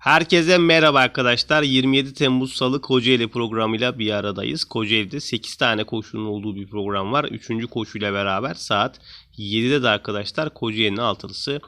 Herkese merhaba arkadaşlar. 27 Temmuz Salı Kocaeli programıyla bir aradayız. Kocaeli'de 8 tane koşunun olduğu bir program var. 3. koşuyla beraber saat 7'de de arkadaşlar Kocaeli'nin altılısı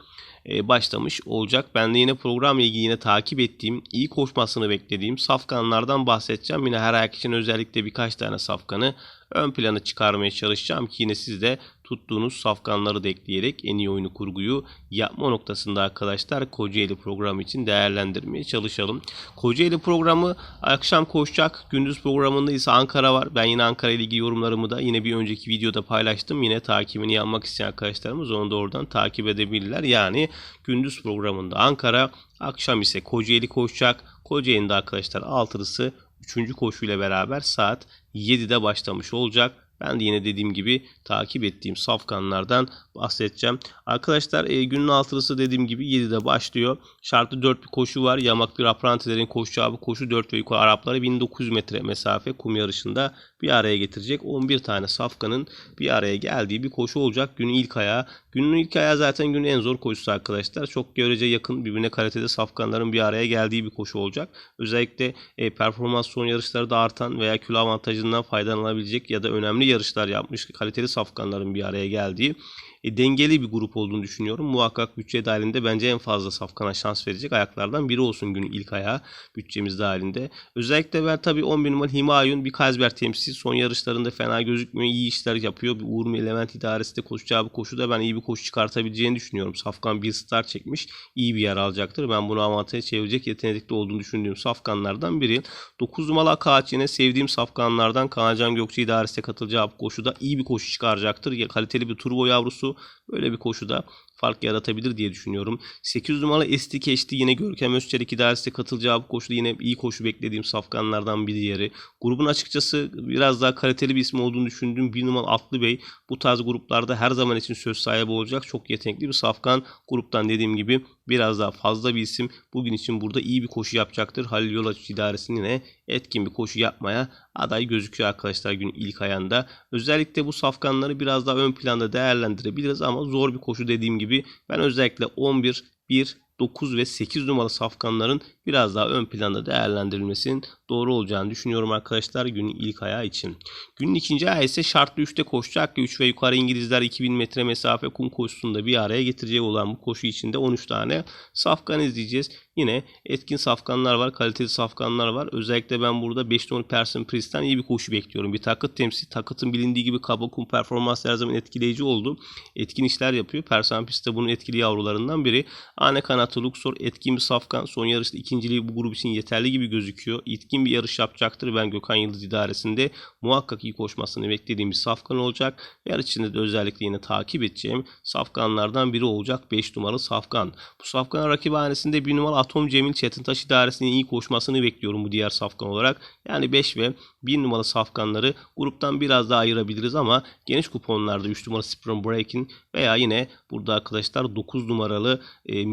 e, başlamış olacak. Ben de yine programla ilgili yine takip ettiğim, iyi koşmasını beklediğim safkanlardan bahsedeceğim. Yine her ayak için özellikle birkaç tane safkanı ön plana çıkarmaya çalışacağım ki yine siz de tuttuğunuz safkanları da ekleyerek en iyi oyunu kurguyu yapma noktasında arkadaşlar Kocaeli programı için değerlendirmeye çalışalım. Kocaeli programı akşam koşacak. Gündüz programında ise Ankara var. Ben yine Ankara ilgili yorumlarımı da yine bir önceki videoda paylaştım. Yine takibini yapmak isteyen arkadaşlarımız onu da oradan takip edebilirler. Yani gündüz programında Ankara, akşam ise Kocaeli koşacak. Kocaeli'nde arkadaşlar altılısı 3. koşuyla beraber saat 7'de başlamış olacak. Ben de yine dediğim gibi takip ettiğim safkanlardan bahsedeceğim. Arkadaşlar e, günün altılısı dediğim gibi 7'de başlıyor. Şartlı 4 bir koşu var. Yamaklı aprantilerin koşacağı bu koşu 4 ve yukarı Arapları 1900 metre mesafe kum yarışında bir araya getirecek. 11 tane safkanın bir araya geldiği bir koşu olacak. Günün ilk ayağı. Günün ilk ayağı zaten günün en zor koşusu arkadaşlar. Çok görece yakın birbirine kalitede safkanların bir araya geldiği bir koşu olacak. Özellikle e, performans son yarışlarda artan veya kilo avantajından faydalanabilecek ya da önemli yarışlar yapmış kaliteli safkanların bir araya geldiği e, dengeli bir grup olduğunu düşünüyorum. Muhakkak bütçe dahilinde bence en fazla safkana şans verecek ayaklardan biri olsun günün ilk ayağı bütçemiz dahilinde. Özellikle ben tabii 11 numaralı Himayun bir Kazber temsilcisi son yarışlarında fena gözükmüyor. iyi işler yapıyor. Bir Uğur Element idaresi de koşacağı bu koşuda ben iyi bir koşu çıkartabileceğini düşünüyorum. Safkan bir star çekmiş. iyi bir yer alacaktır. Ben bunu avantaja çevirecek yetenekli olduğunu düşündüğüm safkanlardan biri. 9 numaralı Akaç yine sevdiğim safkanlardan Kaan Gökçe idaresine katılacağı bu koşuda iyi bir koşu çıkaracaktır. Kaliteli bir turbo yavrusu böyle bir koşuda fark yaratabilir diye düşünüyorum. 8 numaralı Esti Keşti yine Görkem Özçelik idaresine katılacağı bu koşuda yine iyi koşu beklediğim safkanlardan bir diğeri. Grubun açıkçası biraz daha kaliteli bir isim olduğunu düşündüğüm bir numaralı Atlı Bey bu tarz gruplarda her zaman için söz sahibi olacak. Çok yetenekli bir safkan. Gruptan dediğim gibi biraz daha fazla bir isim. Bugün için burada iyi bir koşu yapacaktır. Halil Yolaç idaresinin yine etkin bir koşu yapmaya aday gözüküyor arkadaşlar gün ilk ayında. Özellikle bu safkanları biraz daha ön planda değerlendirebiliriz ama zor bir koşu dediğim gibi ben özellikle 11, 1, 9 ve 8 numaralı safkanların biraz daha ön planda değerlendirilmesinin doğru olacağını düşünüyorum arkadaşlar günün ilk ayağı için. Günün ikinci ayağı ise şartlı 3'te koşacak. 3 ve yukarı İngilizler 2000 metre mesafe kum koşusunda bir araya getirecek olan bu koşu içinde 13 tane safkan izleyeceğiz. Yine etkin safkanlar var, kaliteli safkanlar var. Özellikle ben burada 5 numaralı Person Priest'ten iyi bir koşu bekliyorum. Bir takıt temsil, takıtın bilindiği gibi kaba kum performansı her zaman etkileyici oldu. Etkin işler yapıyor. Person Priest de bunun etkili yavrularından biri. Ane kanatı Luxor etkin bir safkan. Son yarışta ikinciliği bu grup için yeterli gibi gözüküyor. Etkin bir yarış yapacaktır. Ben Gökhan Yıldız idaresinde muhakkak iyi koşmasını beklediğim bir safkan olacak. Yarış içinde de özellikle yine takip edeceğim safkanlardan biri olacak 5 numaralı safkan. Bu safkan rakibhanesinde 1 numaralı Atom Cemil Çetintaş idaresinin iyi koşmasını bekliyorum bu diğer safkan olarak. Yani 5 ve 1 numaralı safkanları gruptan biraz daha ayırabiliriz ama geniş kuponlarda 3 numaralı Sprint Breaking veya yine burada arkadaşlar 9 numaralı e,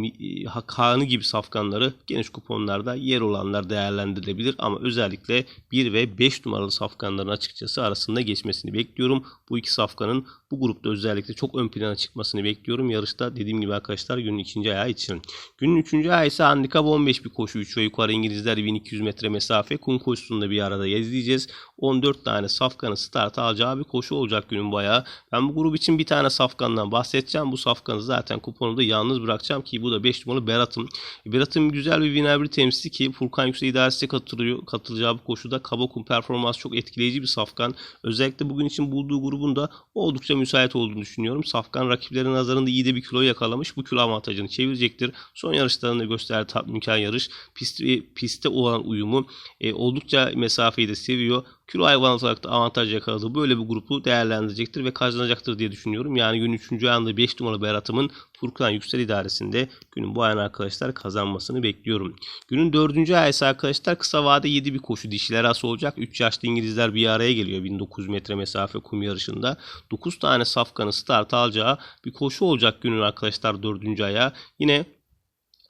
Hakan'ı gibi safkanları geniş kuponlarda yer olanlar değerlendirilebilir ama özellikle 1 ve 5 numaralı safkanların açıkçası arasında geçmesini bekliyorum. Bu iki safkanın bu grupta özellikle çok ön plana çıkmasını bekliyorum. Yarışta dediğim gibi arkadaşlar günün ikinci ayağı için. Günün üçüncü ayağı ise handikap 15 bir koşu 3 ve yukarı İngilizler 1200 metre mesafe kum koşusunda bir arada izleyeceğiz. 14 tane safkanın start alacağı bir koşu olacak günün bayağı. Ben bu grup için bir tane safkandan bahsedeceğim. Bu safkanı zaten kuponu da yalnız bırakacağım ki bu da 5 numaralı Berat'ım. Berat'ın güzel bir winner bir temsilci ki Furkan Yüksel idaresi katılıyor, katılacağı bu koşuda kaba kum performans çok etkileyici bir safkan. Özellikle bugün için bulduğu grubun da oldukça müsait olduğunu düşünüyorum. Safkan rakiplerin nazarında iyi de bir kilo yakalamış. Bu kilo avantajını çevirecektir. Son yarışlarında gösterdiği tatminkar yarış. Pist, pistte olan uyumu e, oldukça mesafeyi de seviyor kilo hayvan olarak da avantaj yakaladığı böyle bir grupu değerlendirecektir ve kazanacaktır diye düşünüyorum. Yani günün 3. ayında 5 numaralı Berat'ımın Furkan Yüksel idaresinde günün bu ayın arkadaşlar kazanmasını bekliyorum. Günün 4. ayı ise arkadaşlar kısa vade 7 bir koşu dişiler arası olacak. 3 yaşlı İngilizler bir araya geliyor 1900 metre mesafe kum yarışında. 9 tane safkanı start alacağı bir koşu olacak günün arkadaşlar 4. aya. Yine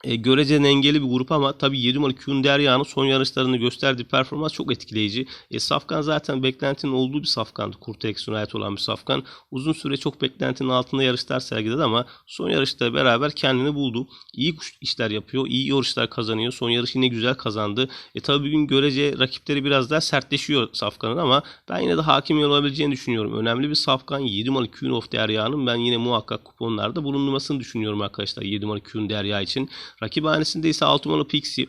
e, görece dengeli bir grup ama tabii 7 numaralı Kyun Derya'nın son yarışlarını gösterdiği performans çok etkileyici. E, Safkan zaten beklentinin olduğu bir safkandı. Kurt Eksun'a ait olan bir safkan. Uzun süre çok beklentinin altında yarışlar sergiledi ama son yarışta beraber kendini buldu. İyi işler yapıyor. iyi yarışlar kazanıyor. Son yarışı yine güzel kazandı. E tabii bugün görece rakipleri biraz daha sertleşiyor Safkan'ın ama ben yine de hakim olabileceğini düşünüyorum. Önemli bir Safkan 7 numaralı Kyun of Derya'nın ben yine muhakkak kuponlarda bulunmasını düşünüyorum arkadaşlar. 7 numaralı Kyun Derya için. Rakiphanesinde ise 6 numaralı Pixie,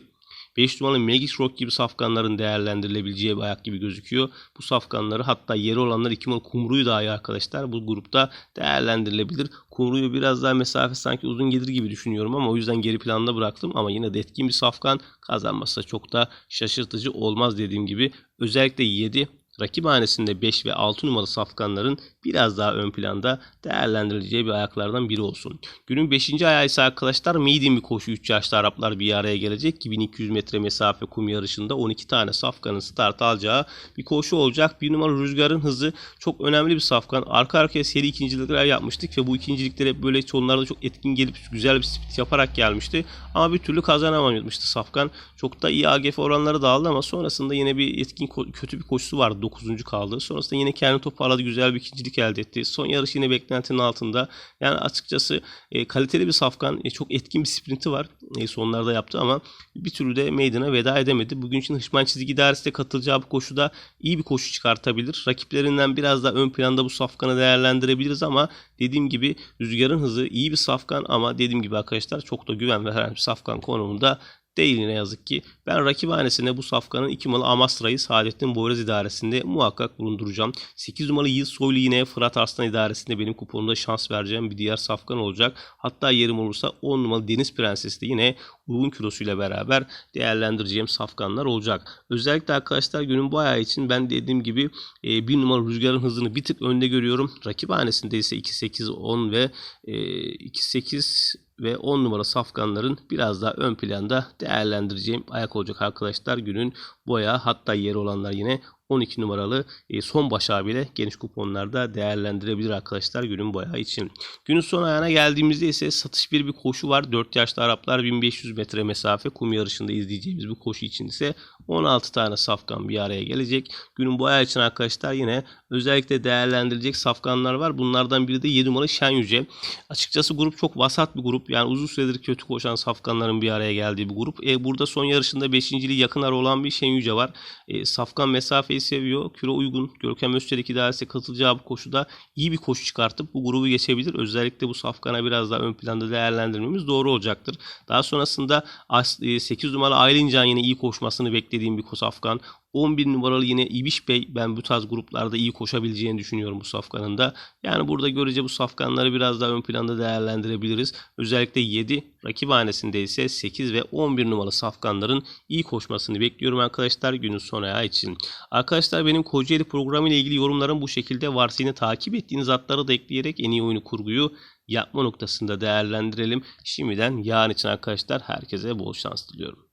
5 numaralı Magis Rock gibi safkanların değerlendirilebileceği bir ayak gibi gözüküyor. Bu safkanları hatta yeri olanlar 2 numaralı Kumru'yu dahi arkadaşlar bu grupta değerlendirilebilir. Kumru'yu biraz daha mesafe sanki uzun gelir gibi düşünüyorum ama o yüzden geri planda bıraktım. Ama yine de etkin bir safkan kazanmazsa çok da şaşırtıcı olmaz dediğim gibi. Özellikle 7 rakiphanesinde 5 ve 6 numaralı safkanların biraz daha ön planda değerlendirileceği bir ayaklardan biri olsun. Günün 5. ayağı ise arkadaşlar medium bir koşu 3 yaşlı Araplar bir araya gelecek. 1200 metre mesafe kum yarışında 12 tane safkanın start alacağı bir koşu olacak. Bir numara rüzgarın hızı çok önemli bir safkan. Arka arkaya seri ikincilikler yapmıştık ve bu ikinciliklere böyle sonlarda çok etkin gelip güzel bir split yaparak gelmişti. Ama bir türlü kazanamamıştı safkan. Çok da iyi AGF oranları da aldı ama sonrasında yine bir etkin kötü bir koşusu vardı. 9. kaldı. Sonrasında yine kendi toparladı. Güzel bir ikincilik elde etti. Son yarış yine beklentinin altında. Yani açıkçası e, kaliteli bir safkan. E, çok etkin bir sprinti var. E, sonlarda yaptı ama bir türlü de meydana veda edemedi. Bugün için Hışman Çizgi İdaresi de katılacağı bu koşuda iyi bir koşu çıkartabilir. Rakiplerinden biraz daha ön planda bu safkanı değerlendirebiliriz ama dediğim gibi rüzgarın hızı iyi bir safkan ama dediğim gibi arkadaşlar çok da güven veren bir safkan konumunda değil ne yazık ki. Ben rakibhanesinde bu safkanın 2 numaralı Amastra'yı Saadettin Boyraz idaresinde muhakkak bulunduracağım. 8 numaralı Yiğit Soylu yine Fırat Arslan idaresinde benim kuponumda şans vereceğim bir diğer safkan olacak. Hatta yerim olursa 10 numaralı Deniz Prensesi de yine uygun kilosuyla beraber değerlendireceğim safkanlar olacak. Özellikle arkadaşlar günün bu ayağı için ben dediğim gibi 1 e, numaralı rüzgarın hızını bir tık önde görüyorum. Rakibhanesinde ise 2-8-10 ve 2-8 e, ve 10 numara safkanların biraz daha ön planda değerlendireceğim ayak olacak arkadaşlar. Günün boya hatta yeri olanlar yine 12 numaralı e, son başağı bile geniş kuponlarda değerlendirebilir arkadaşlar günün boyağı için. Günün son ayağına geldiğimizde ise satış bir bir koşu var. 4 yaşlı Araplar 1500 metre mesafe kum yarışında izleyeceğimiz bir koşu için ise 16 tane safkan bir araya gelecek. Günün boyağı için arkadaşlar yine özellikle değerlendirilecek safkanlar var. Bunlardan biri de 7 numaralı Şen Yüce. Açıkçası grup çok vasat bir grup. Yani uzun süredir kötü koşan safkanların bir araya geldiği bir grup. E, burada son yarışında 5.liği yakınlar olan bir Şen Yüce var. E, safkan mesafeyi seviyor. Kilo uygun. Görkem Özçelik idaresi katılacağı bu koşuda iyi bir koşu çıkartıp bu grubu geçebilir. Özellikle bu safkana biraz daha ön planda değerlendirmemiz doğru olacaktır. Daha sonrasında 8 e, numaralı Aylin Can yine iyi koşmasını beklediğim bir safkan. 11 numaralı yine İbiş Bey ben bu tarz gruplarda iyi koşabileceğini düşünüyorum bu safkanın da. Yani burada görece bu safkanları biraz daha ön planda değerlendirebiliriz. Özellikle 7 rakibhanesinde ise 8 ve 11 numaralı safkanların iyi koşmasını bekliyorum arkadaşlar günün son ayağı için. Arkadaşlar benim Kocaeli programı ile ilgili yorumlarım bu şekilde yine takip ettiğiniz atları da ekleyerek en iyi oyunu kurguyu yapma noktasında değerlendirelim. Şimdiden yarın için arkadaşlar herkese bol şans diliyorum.